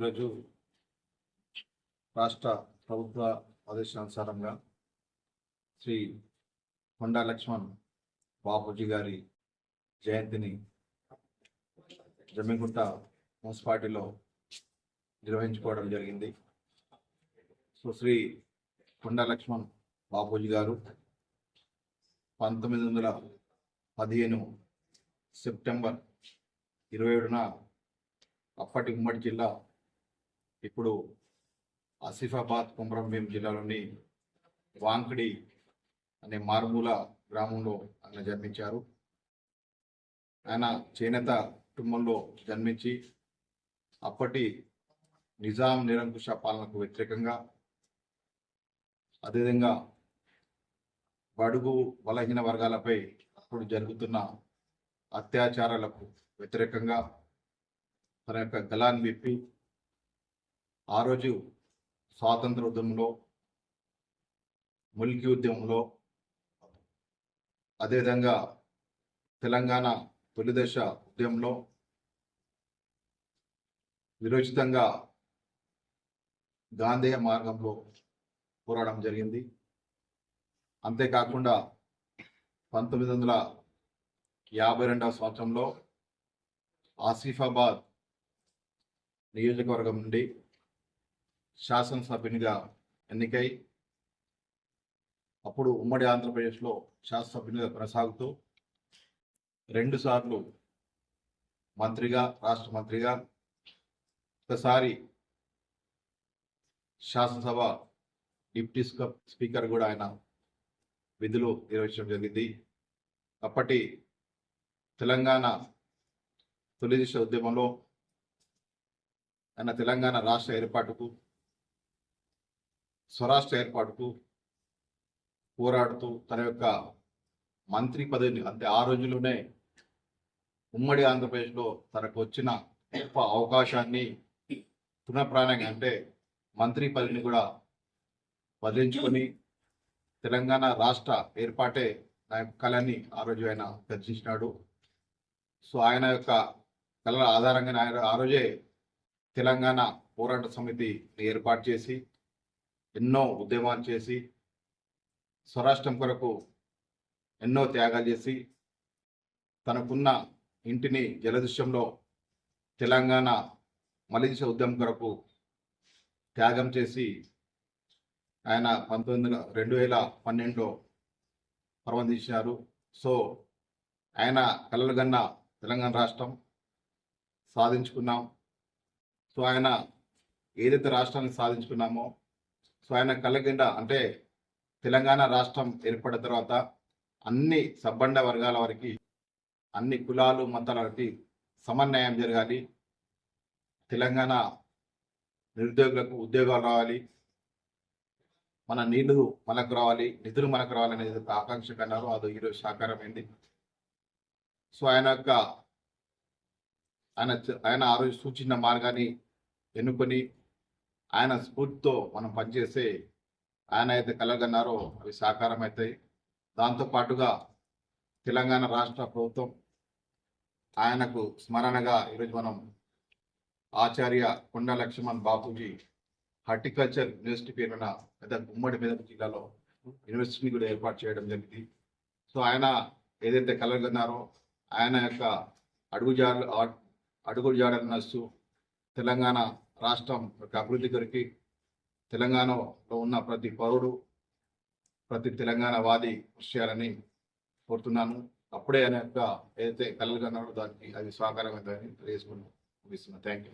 ఈరోజు రాష్ట్ర ప్రభుత్వ ఆదేశానుసారంగా శ్రీ కొండా లక్ష్మణ్ బాపూజీ గారి జయంతిని జమ్మిగుంట మున్సిపాలిటీలో నిర్వహించుకోవడం జరిగింది. సో శ్రీ కొండా లక్ష్మణ్ బాపూజీ గారు పంతొమ్మిది వందల పదిహేను సెప్టెంబర్ ఇరవై ఏడున అప్పటి ఉమ్మడి జిల్లా ఇప్పుడు ఆసిఫాబాద్ కుమ్రంభీం జిల్లాలోని వాంకడి అనే మారుమూల గ్రామంలో ఆయన జన్మించారు. ఆయన చేనేత కుటుంబంలో జన్మించి అప్పటి నిజాం నిరంకుశ పాలనకు వ్యతిరేకంగా అదేవిధంగా బడుగు బలహీన వర్గాలపై అప్పుడు జరుగుతున్న అత్యాచారాలకు వ్యతిరేకంగా తన యొక్క గలాన్ని విప్పి ఆ రోజు స్వాతంత్ర ఉద్యమంలో ముల్కీ ఉద్యమంలో అదేవిధంగా తెలంగాణ తొలిదశ ఉద్యమంలో విరోచితంగా గాంధేయ మార్గంలో పోరాడడం జరిగింది. అంతేకాకుండా పంతొమ్మిది వందల యాభై రెండవ సంవత్సరంలో ఆసిఫాబాద్ నియోజకవర్గం నుండి శాసనసభ్యునిగా ఎన్నికై అప్పుడు ఉమ్మడి ఆంధ్రప్రదేశ్లో శాసనసభ్యునిగా కొనసాగుతూ రెండుసార్లు మంత్రిగా రాష్ట్ర మంత్రిగా ఒకసారి శాసనసభ డిప్యూటీ స్పీకర్ కూడా ఆయన విధులు నిర్వహించడం జరిగింది. అప్పటి తెలంగాణ తొలి దిశ ఉద్యమంలో ఆయన తెలంగాణ రాష్ట్ర ఏర్పాటుకు స్వరాష్ట్ర ఏర్పాటుకు పోరాడుతూ తన యొక్క మంత్రి పదవిని అంటే ఆ రోజుల్లోనే ఉమ్మడి ఆంధ్రప్రదేశ్లో తనకు వచ్చిన గొప్ప అవకాశాన్ని పునఃప్రాణంగా అంటే మంత్రి పదవిని కూడా వదిలించుకొని తెలంగాణ రాష్ట్ర ఏర్పాటే నా యొక్క కళని ఆ రోజు ఆయన దర్శించినాడు. సో ఆయన యొక్క కళల ఆధారంగా ఆయన ఆ రోజే తెలంగాణ పోరాట సమితిని ఏర్పాటు చేసి ఎన్నో ఉద్యమాలు చేసి స్వరాష్ట్రం కొరకు ఎన్నో త్యాగాలు చేసి తనకున్న ఇంటిని జలదృశ్యంలో తెలంగాణ మలించ ఉద్యమం కొరకు త్యాగం చేసి ఆయన పంతొమ్మిది వందల రెండు వేల పన్నెండులో పర్వందించినారు సో ఆయన కలలు గన్న తెలంగాణ రాష్ట్రం సాధించుకున్నాం. సో ఆయన ఏదైతే రాష్ట్రాన్ని సాధించుకున్నామో సో ఆయన కలగండ అంటే తెలంగాణ రాష్ట్రం ఏర్పడిన తర్వాత అన్ని సబ్బండ వర్గాల వారికి అన్ని కులాలు మతాల వారికి సమన్వయం జరగాలి. తెలంగాణ నిరుద్యోగులకు ఉద్యోగాలు రావాలి. మన నీళ్ళు మనకు రావాలి నిధులు మనకు రావాలి అనేది ఒక ఆకాంక్ష కన్నారు. అది ఈరోజు సాకారమైంది. సో ఆయన యొక్క ఆయన ఆయన ఆ రోజు సూచించిన మార్గాన్ని ఎన్నుకొని ఆయన స్ఫూర్తితో మనం పనిచేస్తే ఆయన అయితే కలగన్నారో అవి సాకారం అవుతాయి దాంతో పాటుగా తెలంగాణ రాష్ట్ర ప్రభుత్వం ఆయనకు స్మరణగా ఈరోజు మనం ఆచార్య కొండ లక్ష్మణ్ బాపూజీ హార్టికల్చర్ యూనివర్సిటీ పేరున పెద్ద ఉమ్మడి మెదక్ జిల్లాలో యూనివర్సిటీని కూడా ఏర్పాటు చేయడం జరిగింది. సో ఆయన ఏదైతే కలగన్నారో ఆయన యొక్క అడుగుజాడ అడుగుజాడలు నడుస్తూ తెలంగాణ రాష్ట్రం యొక్క అభివృద్ధి కొరికి తెలంగాణలో ఉన్న ప్రతి పౌరుడు ప్రతి తెలంగాణ వాది కృషి చేయాలని కోరుతున్నాను. అప్పుడే ఆయన యొక్క ఏదైతే కలలు కన్నాడో దానికి అది స్వాకారమైందని తెలియజేసుకుని ముగిస్తున్నాను థ్యాంక్ యూ